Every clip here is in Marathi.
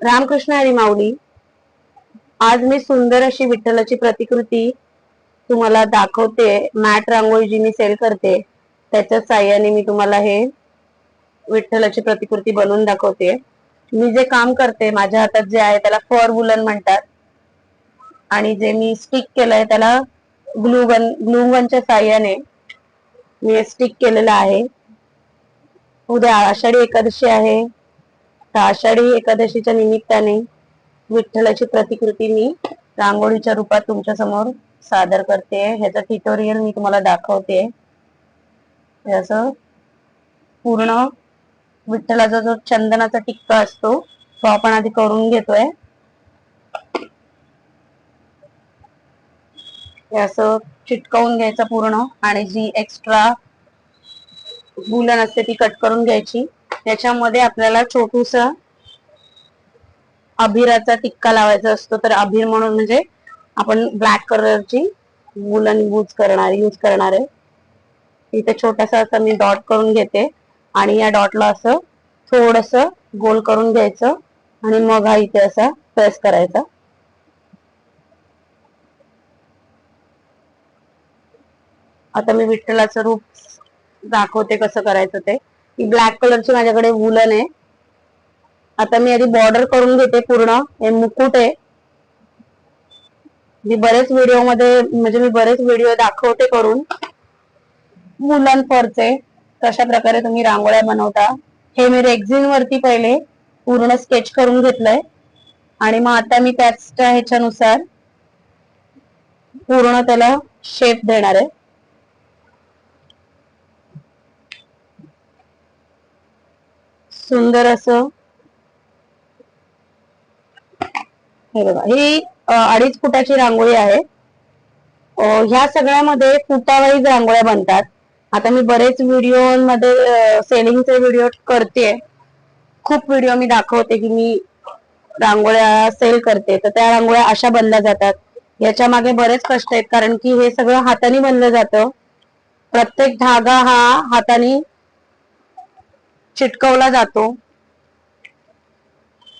रामकृष्ण हरी माऊली आज मी सुंदर अशी विठ्ठलाची प्रतिकृती तुम्हाला दाखवते. मॅट रांगोळी जी मी सेल करते त्याच्या साह्याने मी तुम्हाला हे विठ्ठलाची प्रतिकृती बनवून दाखवते. मी जे काम करते माझ्या हातात जे आहे त्याला फॉर वुलन म्हणतात. आणि जे मी स्टिक केलंय त्याला ग्लू गन ग्लू गनच्या साह्याने मी स्टिक केलेलं आहे. उद्या आषाढी एकादशी आहे. तर आषाढी एकादशीच्या निमित्ताने विठ्ठलाची प्रतिकृती मी रांगोळीच्या रूपात तुमच्यासमोर सादर करते. ह्याचं ट्युटोरियल मी तुम्हाला दाखवते. याचं पूर्ण विठ्ठलाचा जो चंदनाचा टिक्का असतो तो आपण आधी करून घेतोय. असं चिटकवून घ्यायचं पूर्ण आणि जी एक्स्ट्रा बुलन असते ती कट करून घ्यायची. त्याच्यामध्ये आपल्याला छोटूस अभिराचा टिक्का लावायचा असतो. तर अभिर म्हणून म्हणजे आपण ब्लॅक कलरची वुलन यूज करणार यूज करणार आहे. इथे छोटासा असं मी डॉट करून घेते. आणि या डॉटला असं थोडस गोल करून घ्यायचं. आणि मग हा इथे असा प्रेस करायचा. आता मी विठ्ठलाचं रूप दाखवते कसं करायचं ते. ब्लॅक कलरची माझ्याकडे वुलन आहे. आता मी आधी बॉर्डर करून घेते पूर्ण. हे मुकुट आहे. मी बरेच व्हिडिओमध्ये म्हणजे मी बरेच व्हिडिओ दाखवते करून. वुलन फरचे तशा प्रकारे तुम्ही रांगोळ्या बनवता. हे मी रेक्झिन वरती पहिले पूर्ण स्केच करून घेतलंय. आणि मग आता मी त्याच ह्याच्यानुसार पूर्ण त्याला शेप देणार आहे. सुंदर असं. हे बघा ही अडीच फुटाची रांगोळी आहे. ह्या सगळ्यामध्ये फुटावाईज रांगोळ्या बनतात. आता मी बरेच व्हिडिओमध्ये सेलिंगचे व्हिडिओ करते खूप व्हिडिओ मी दाखवते की मी रांगोळ्या सेल करते. तर त्या रांगोळ्या अशा बनल्या जातात. याच्या मागे बरेच कष्ट आहेत कारण की हे सगळं हाताने बनलं जातं. प्रत्येक धागा हा हाताने चिटकवला जातो.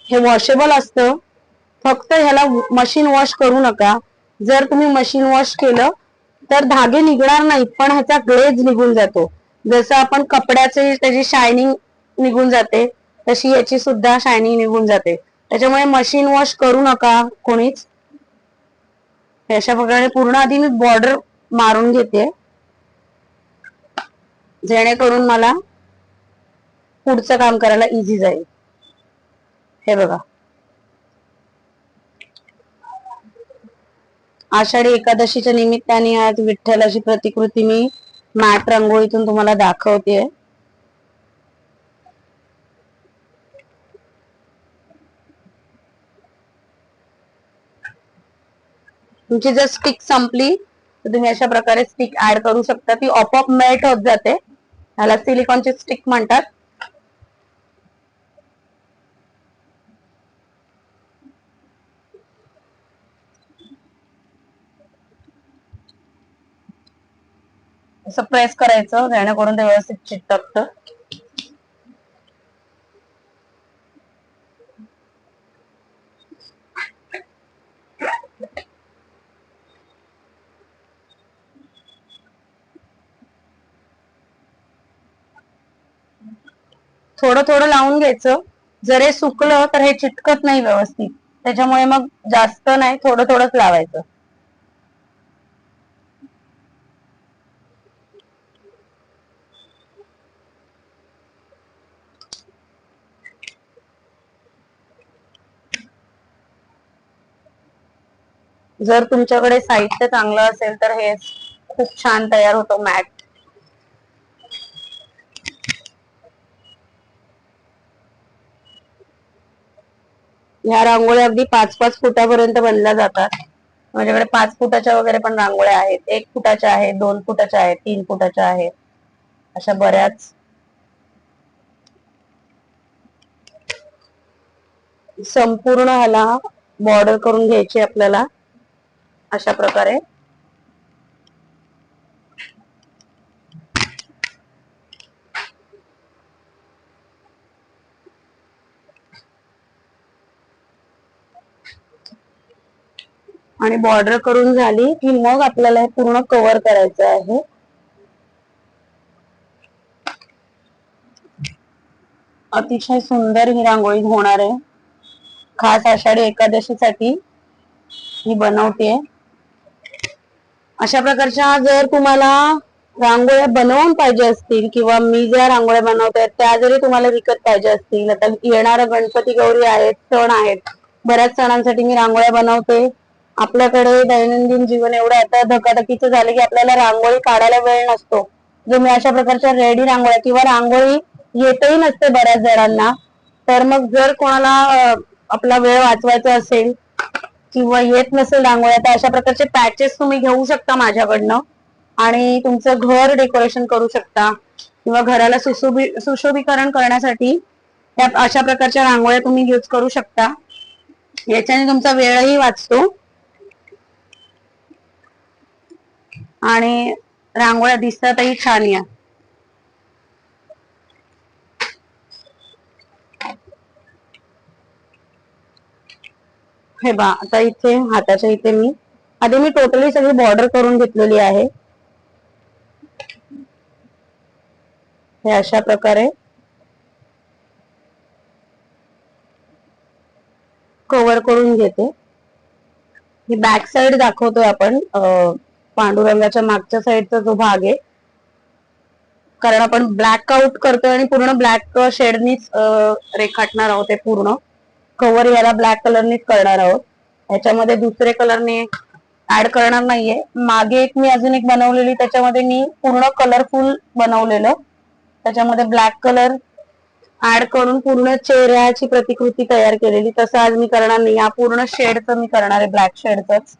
हे वॉशेबल असतं. फक्त ह्याला मशीन वॉश करू नका. जर तुम्ही मशीन वॉश केलं तर धागे निघणार नाहीत पण ह्याचा ग्लेज निघून जातो. जसं आपण कपड्याचे त्याची शायनिंग निघून जाते तशी याची सुद्धा शायनिंग निघून जाते. त्याच्यामुळे मशीन वॉश करू नका कोणीच. अशा प्रकारे पूर्ण आधी मी बॉर्डर मारून घेते. जेणेकरून मला पुढचं काम करायला इझी जाईल. हे बघा. आषाढी एकादशीच्या निमित्ताने आज विठ्ठलाची प्रतिकृती मी मॅट रांगोळीतून तुम्हाला दाखवते तुमची जर स्टिक संपली तर तुम्ही अशा प्रकारे स्टिक ऍड करू शकता. ती ऑपअप मेल्ट होत जाते. ह्याला सिलिकॉनची स्टिक म्हणतात. असं प्रेस करायचं जेणेकरून ते व्यवस्थित चिटकत. थोडं थोडं लावून घ्यायचं. जर हे सुकलं तर हे चिटकत नाही व्यवस्थित. त्याच्यामुळे मग जास्त नाही थोडं थोडंच लावायचं. जर तुमच्याकडे साहित्य चांगलं असेल तर हे खूप छान तयार होतो मॅट. ह्या रांगोळ्या अगदी पाच पाच फुटापर्यंत बनल्या जातात. माझ्याकडे पाच फुटाच्या वगैरे पण रांगोळ्या आहेत. एक फुटाच्या आहेत दोन फुटाच्या आहेत तीन फुटाच्या आहेत. अशा बऱ्याच. संपूर्ण ह्याला बॉर्डर करून घ्यायची आपल्याला. अशा प्रकारे. आणि बॉर्डर करून झाली की मग आपल्याला हे पूर्ण कव्हर करायचं आहे. अतिशय सुंदर ही रांगोळी होणार आहे. खास आषाढी एकादशीसाठी ही बनवते अशा प्रकारच्या जर तुम्हाला रांगोळ्या बनवून पाहिजे असतील किंवा मी ज्या रांगोळ्या बनवते त्या जरी तुम्हाला विकत पाहिजे असतील आता येणारा गणपती गौरी आहेत सण आहेत बऱ्याच सणांसाठी मी रांगोळ्या बनवते. आपल्याकडे दैनंदिन जीवन एवढं आता धकाधकीचं झालं की आपल्याला रांगोळी काढायला वेळ नसतो. जो मी अशा प्रकारच्या रेडी रांगोळ्या किंवा रांगोळी येतही नसते बऱ्याच जणांना तर मग जर कोणाला आपला वेळ वाचवायचा असेल किंवा येत नसेल रांगोळ्या तर अशा प्रकारचे पॅचेस तुम्ही घेऊ शकता माझ्याकडनं. आणि तुमचं घर डेकोरेशन करू शकता. किंवा घराला सुशोभी सुशोभीकरण करण्यासाठी त्या अशा प्रकारच्या रांगोळ्या तुम्ही यूज करू शकता. याच्याने तुमचा वेळही वाचतो. आणि रांगोळ्या दिसतातही छान या. हे बा आता इथे हाताच्या इथे मी. आधी मी टोटली सगळी बॉर्डर करून घेतलेली आहे. हे अशा प्रकारे. कव्हर करून घेते. ही बॅक साइड दाखवतोय आपण. पांडुरंगाच्या मागच्या साईडचा जो भाग आहे. कारण आपण ब्लॅक आउट करतोय आणि पूर्ण ब्लॅक शेडनीच रेखाटणार आहोत ते पूर्ण. कव्हर याला ब्लॅक कलरनेच करणार आहोत. ह्याच्यामध्ये दुसरे कलरने ऍड करणार नाहीये. मागे एक मी अजून एक बनवलेली त्याच्यामध्ये मी पूर्ण कलरफुल बनवलेलं. त्याच्यामध्ये ब्लॅक कलर ऍड करून पूर्ण चेहऱ्याची प्रतिकृती तयार केलेली. तसं आज मी करणार नाही. या पूर्ण शेडचं मी करणार आहे ब्लॅक शेडचंच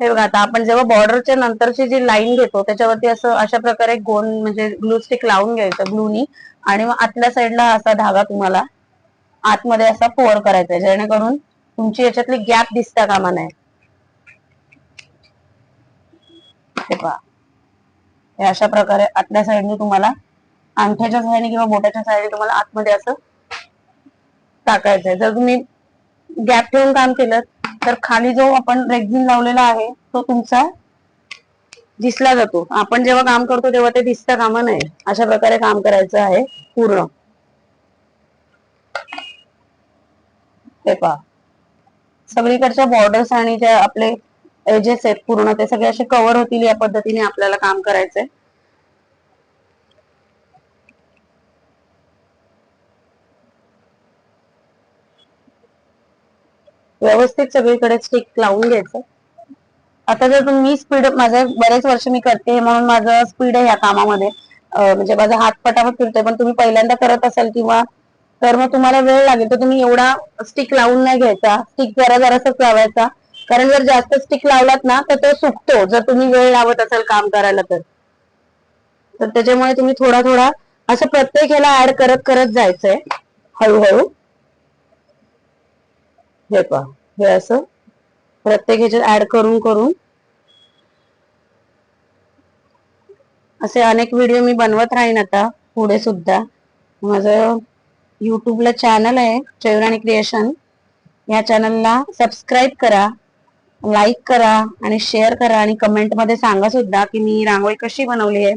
हे बघा आता आपण जेव्हा बॉर्डरच्या नंतरची जी लाईन घेतो त्याच्यावरती असं अशा प्रकारे गोन म्हणजे ग्लू स्टिक लावून घ्यायचं ग्लूनी आणि मग आतल्या साईडला असा धागा तुम्हाला आतमध्ये असा फोर करायचा आहे. जेणेकरून तुमची याच्यातली गॅप दिसता कामा नये हे पहा. हे अशा प्रकारे आतल्या साईडने तुम्हाला अंगठ्याच्या साईडने किंवा बोटाच्या साईडने तुम्हाला आतमध्ये असं टाकायचंय. जर तुम्ही गॅप ठेवून काम केलं तर खाली जो आपण रेग्झिन लावलेला आहे तो तुमचा दिसला जातो. आपण जेव्हा काम करतो तेव्हा ते दिसता कामा नये. अशा प्रकारे काम करायचं आहे पूर्ण. हे पहा. सगळीकडच्या बॉर्डर्स आणि जे आपले एजेस आहेत पूर्ण ते सगळे असे कव्हर होतील या पद्धतीने आपल्याला काम करायचंय. व्यवस्थित सगळीकडे स्टिक लावून घ्यायचं. आता जर तुम्ही स्पीड माझ्या बरेच वर्ष मी करते म्हणून माझं स्पीड आहे या कामामध्ये. म्हणजे माझा हात पटापट फिरतोय पण तुम्ही पहिल्यांदा करत असाल किंवा तर मग तुम्हाला वेळ लागेल तर तुम्ही एवढा स्टिक लावून नाही घ्यायचा. स्टिक जरा जरासाच लावायचा. कारण जर जास्त स्टिक लावलात ना तर तो सुकतो. जर तुम्ही वेळ लावत असाल काम करायला तर. तर त्याच्यामुळे तुम्ही थोडा थोडा असं प्रत्येक ह्याला ऍड करत करत जायचंय हळूहळू. हे पहा. हे असं प्रत्येक ह्याच्यात ऍड करून करून. असे अनेक व्हिडिओ मी बनवत राहीन आता पुढे सुद्धा. माझं युट्यूबला चॅनल आहे चैराणी क्रिएशन या चॅनलला सबस्क्राईब करा लाईक करा आणि शेअर करा आणि कमेंटमध्ये सांगा सुद्धा की मी रांगोळी कशी बनवली आहे.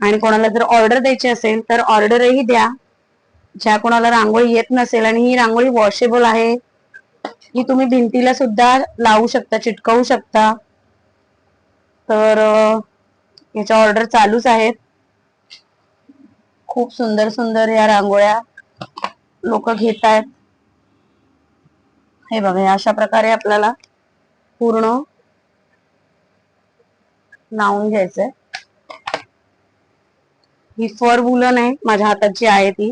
आणि कोणाला जर ऑर्डर द्यायची असेल तर ऑर्डरही द्या. ज्या कोणाला रांगोळी येत नसेल आणि ही रांगोळी वॉशेबल आहे ही तुम्ही भिंतीला सुद्धा लावू शकता चिटकवू शकता. तर याच्या ऑर्डर चालूच आहेत. खूप सुंदर सुंदर या रांगोळ्या लोक घेत आहेत. हे बघा अशा प्रकारे आपल्याला पूर्ण लावून घ्यायचंय. ही फर वुलन आहे माझ्या हातात जी आहे ती.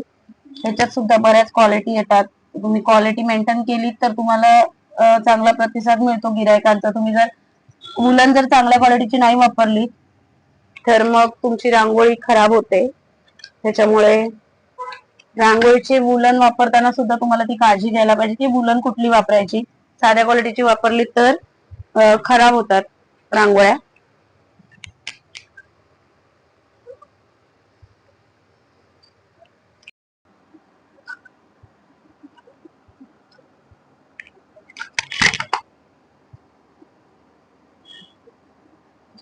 त्याच्यात सुद्धा बऱ्याच क्वालिटी येतात. तुम्ही क्वालिटी मेंटेन केली तर तुम्हाला चांगला प्रतिसाद मिळतो गिरायकांचा तुम्ही जर वुलन जर चांगल्या क्वालिटीची नाही वापरली तर मग तुमची रांगोळी खराब होते. त्याच्यामुळे रांगोळीचे वुलन वापरताना सुद्धा तुम्हाला ती काळजी घ्यायला पाहिजे की वुलन कुठली वापरायची. साध्या क्वालिटीची वापरली तर खराब होतात रांगोळ्या.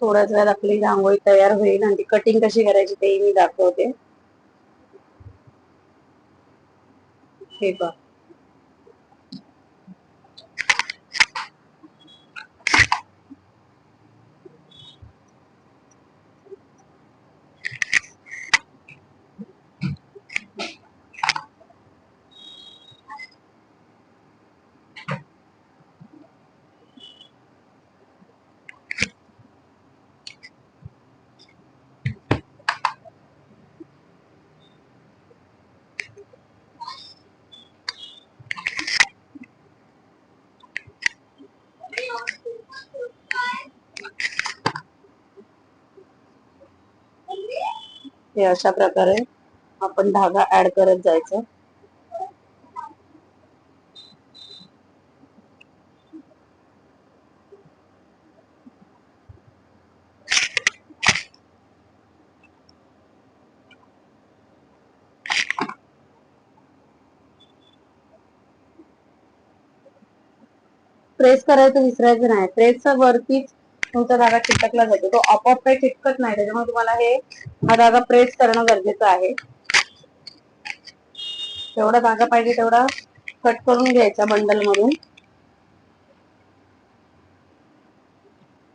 थोड्याच वेळात आपली रांगोळी तयार होईल आणि ती कटिंग कशी करायची तेही मी दाखवते. हे बघ. हे अशा प्रकारे आपण धागा ऍड करत जायचं. प्रेस करायचं विसरायचं नाही. प्रेसचा वरतीच तुमचा धागा चिटकला जातो. तो आपोआप काही चिटकत नाही. त्याच्यामुळे तुम्हाला हे हा धागा प्रेस करणं गरजेचं आहे. जेवढा धागा पाहिजे तेवढा कट करून घ्यायचा बंडल मधून.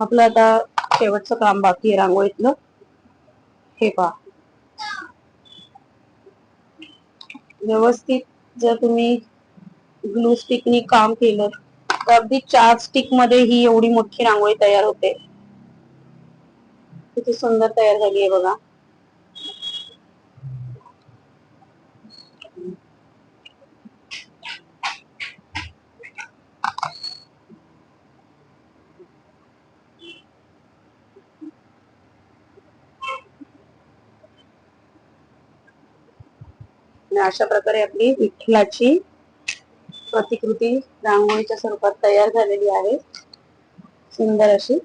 आपलं आता शेवटचं काम बाकी आहे रांगोळीतलं हे पहा. व्यवस्थित जर तुम्ही ग्लू स्टिकनी काम केलं अगदी चार स्टिकमध्ये ही एवढी मोठी रांगोळी तयार होते. किती सुंदर तयार झाली आहे बघा. अशा प्रकारे आपली विठ्ठलाची प्रतिकृती रांगोळीच्या स्वरूपात तयार झालेली आहे. सुंदर अशी.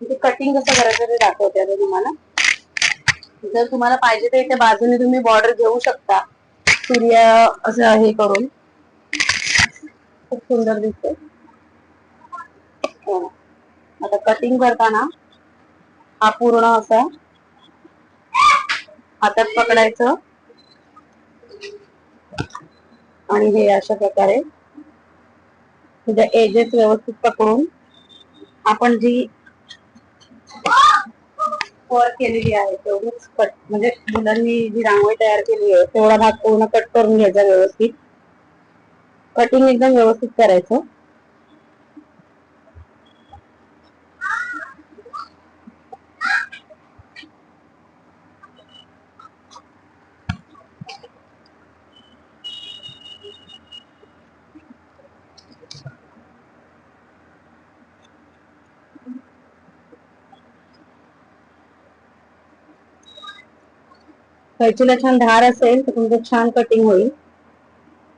म्हणजे कटिंग कसं करायचं ते दाखवते आता तुम्हाला. जर तुम्हाला पाहिजे तर इथे बाजूने तुम्ही बॉर्डर घेऊ शकता. सूर्य असं हे करून. खूप सुंदर दिसते हो. आता कटिंग करताना हा पूर्ण असा हातात पकडायचं. आणि हे अशा प्रकारे एजेस व्यवस्थित पकडून आपण जी केलेली आहे तेवढीच कट म्हणजे मुलांनी जी रांगोळी तयार केली आहे तेवढा भाग पूर्ण कट करून घ्यायचा व्यवस्थित. कटिंग एकदम व्यवस्थित करायचं. कैचीला छान धार असेल तर तुमचं छान कटिंग होईल.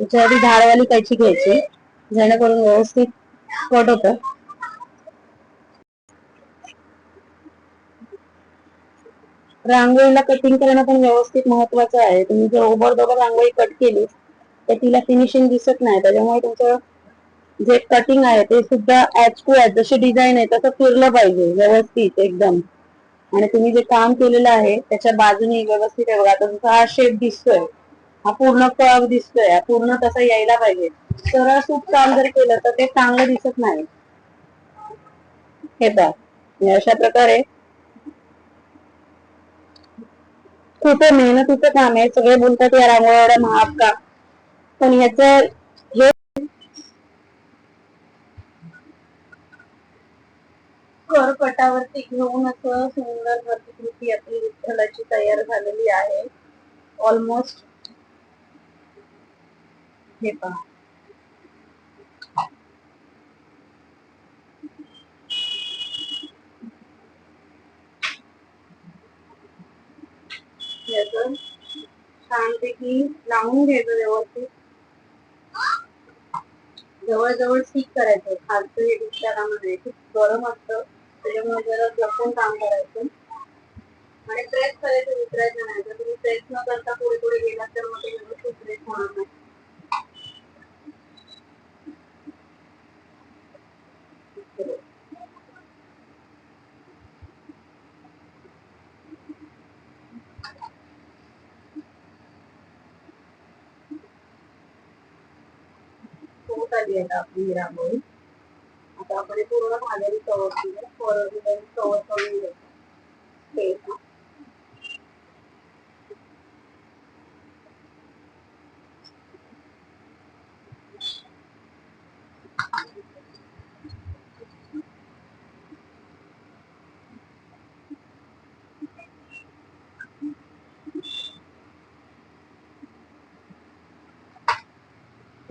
त्याच्या आधी धारवाली कैची घ्यायची जेणेकरून व्यवस्थित कट होत. रांगोळीला कटिंग करणं पण व्यवस्थित महत्वाचं आहे. तुम्ही जर ओबर दोबर रांगोळी कट केली तर तिला फिनिशिंग दिसत नाही. त्याच्यामुळे तुमचं जे कटिंग आहे ते सुद्धा ऍज टू ॲज जशी डिझाईन आहे तसं फिरलं पाहिजे व्यवस्थित एकदम. आणि तुम्ही जे काम केलेलं आहे त्याच्या बाजूने व्यवस्थित आहे बघा. आता जसा हा शेप दिसतोय. हा पूर्ण कळ दिसतोय. हा पूर्ण तसा यायला पाहिजे. सरळ सूप काम जर केलं तर ते चांगलं दिसत नाही. हे बघ अशा प्रकारे. खूप मेहनतीचं काम आहे. सगळे बोलतात या रांगोळ्या महाग का? पण ह्याच करपटावरती घेऊन असं सुंदर प्रतिकृती आपली विठ्ठलाची तयार झालेली आहे. ऑलमोस्ट हे पहा. छानपैकी लावून घ्यायचं व्यवस्थित. जवळजवळ स्टिक करायचं. खालचं हे विचारामध्ये खूप गरम असतं. त्याच्यामुळे जरा जपून काम करायचं. आणि प्रेस करायचं विसरायचं नाही. जर तुम्ही प्रेस न करता पुढे पुढे गेलात तर मग ते व्यवस्थित प्रेस होणार नाही. होत आली आता आपली ही रांगोळी आता आपण हे पूर्ण भाज्याने कवर केलं कवर कवर करून घ्यायचं Space ना.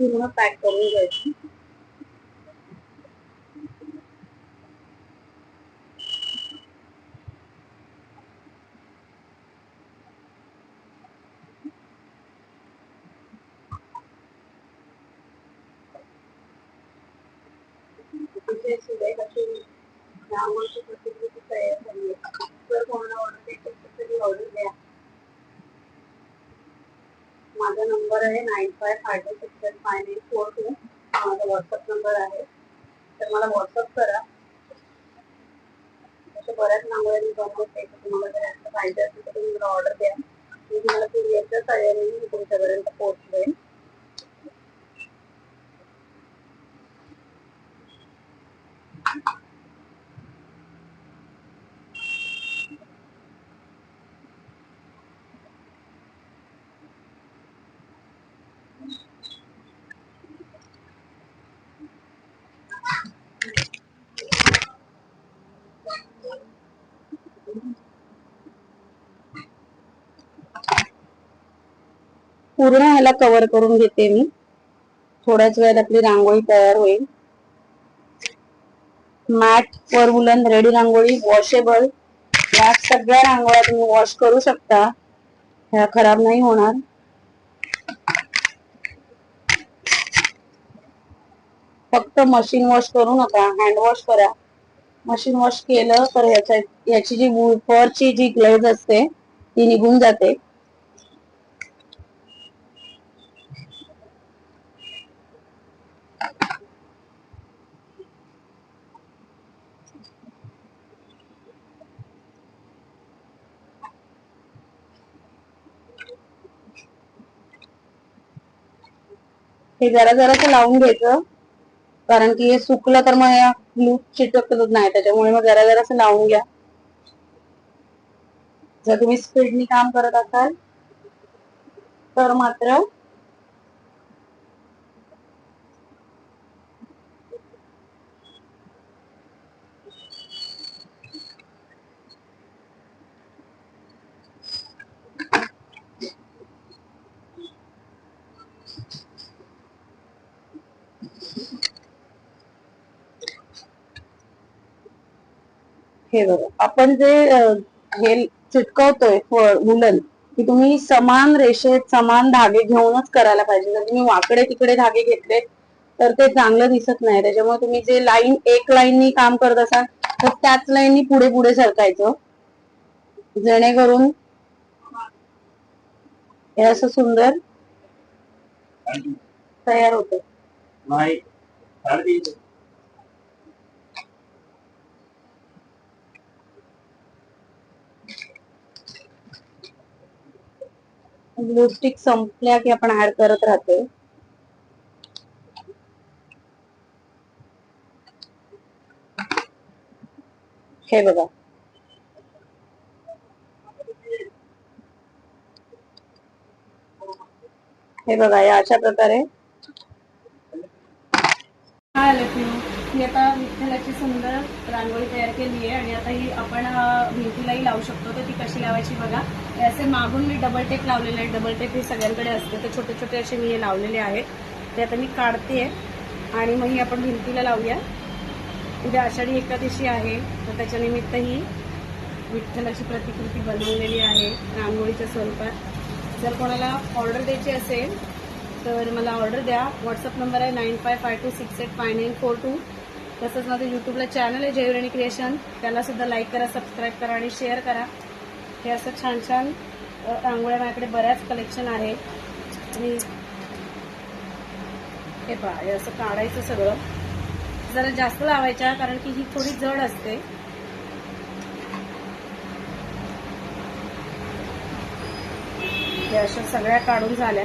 पूर्ण पॅक करून घ्यायची अतिशय सुरेख अशी रांगोळीची प्रतिकृती तयार झाली आहे जर कोणाला ऑर्डर द्यायची असेल तरी ऑर्डर द्या माझा नंबर आहे nine five five six six five nine four two. हा माझा व्हॉट्सअप नंबर आहे. तर मला व्हॉट्सअप करा. अशा बऱ्याच रांगोळ्या मी बनवते तर तुम्हाला जर असं पाहिजे असेल तर तुम्ही मला ऑर्डर द्या. मी तुम्हाला कुरिअरच्या सहाय्याने मी तुमच्यापर्यंत पोहोचवेन. पूर्ण ह्याला कव्हर करून घेते मी. थोड्याच वेळात आपली रांगोळी तयार होईल. मॅट वर वुलन रेडी रांगोळी वॉशेबल या सगळ्या रांगोळ्या तुम्ही वॉश करू शकता. ह्या खराब नाही होणार. फक्त मशीन वॉश करू नका. हँड वॉश करा. मशीन वॉश केलं तर ह्याच्या याची जी फरची जी ग्लेज असते ती निघून जाते. हे जरा जरासं लावून घ्यायचं. कारण की हे सुकलं तर मग या ग्लू चिटकत नाही त्याच्यामुळे मग जरा जरासं लावून घ्या. जर तुम्ही स्पीडनी काम करत असाल तर मात्र हे बघा आपण जे हे चिटकवतोय वुलन की तुम्ही समान रेषेत समान धागे घेऊनच करायला पाहिजे. जर तुम्ही वाकडे तिकडे धागे घेतले तर ते चांगलं दिसत नाही. त्याच्यामुळे तुम्ही जे लाईन एक लाईननी काम करत असाल तर त्याच लाईननी पुढे पुढे सरकायचं जेणेकरून हे असं सुंदर तयार होतं. नाही साडेतीनशे ग्लू स्टिक संपल्या की आपण ऍड करत राहते हे बघा. हे बघा, या अशा प्रकारे. मी आता विठ्ठलाची सुंदर रांगोळी तयार केली आहे आणि आता ही आपण भिंतीलाही लावू शकतो. तर ती कशी लावायची बघा. असे मागून मी डबल टेप लावलेले आहे डबल टेप हे सगळ्यांकडे असते. तर छोटे छोटे असे मी हे लावलेले आहेत. ते आता मी काढते आणि मग ही आपण भिंतीला लावूया. उद्या आषाढी एकादशी आहे. तर त्याच्यानिमित्त ही विठ्ठलाची प्रतिकृती बनवलेली आहे. रांगोळीच्या स्वरूपात. जर कोणाला ऑर्डर द्यायची असेल तर मला ऑर्डर द्या. व्हॉट्सअप नंबर आहे nine five five two six eight five nine four two तसंच माझं यूट्यूबला चॅनल आहे जयवरणी क्रिएशन त्याला सुद्धा लाईक करा सबस्क्राईब करा आणि शेअर करा. हे असं छान छान रांगोळ्या माझ्याकडे बऱ्याच कलेक्शन आहे. आणि हे पहा हे असं काढायचं सगळं. जरा जास्त लावायच्या कारण की ही थोडी जड असते. हे अशा सगळ्या काढून झाल्या.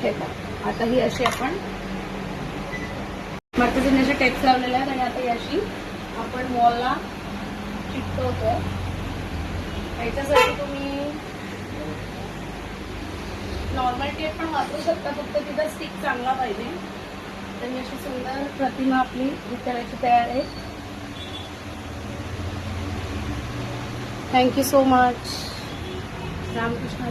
हे पहा आता ही अशी आपण मार्केटने असे टेप्स लावलेले आहेत आणि आता याशी आपण वॉलला चिकटवतो. याच्यासाठी तुम्ही नॉर्मल टेप पण वापरू शकता फक्त तिथं स्टिक चांगला पाहिजे. तर मी अशी सुंदर प्रतिमा आपली विचारायची तयार आहे. Thank you so much Ramakrishna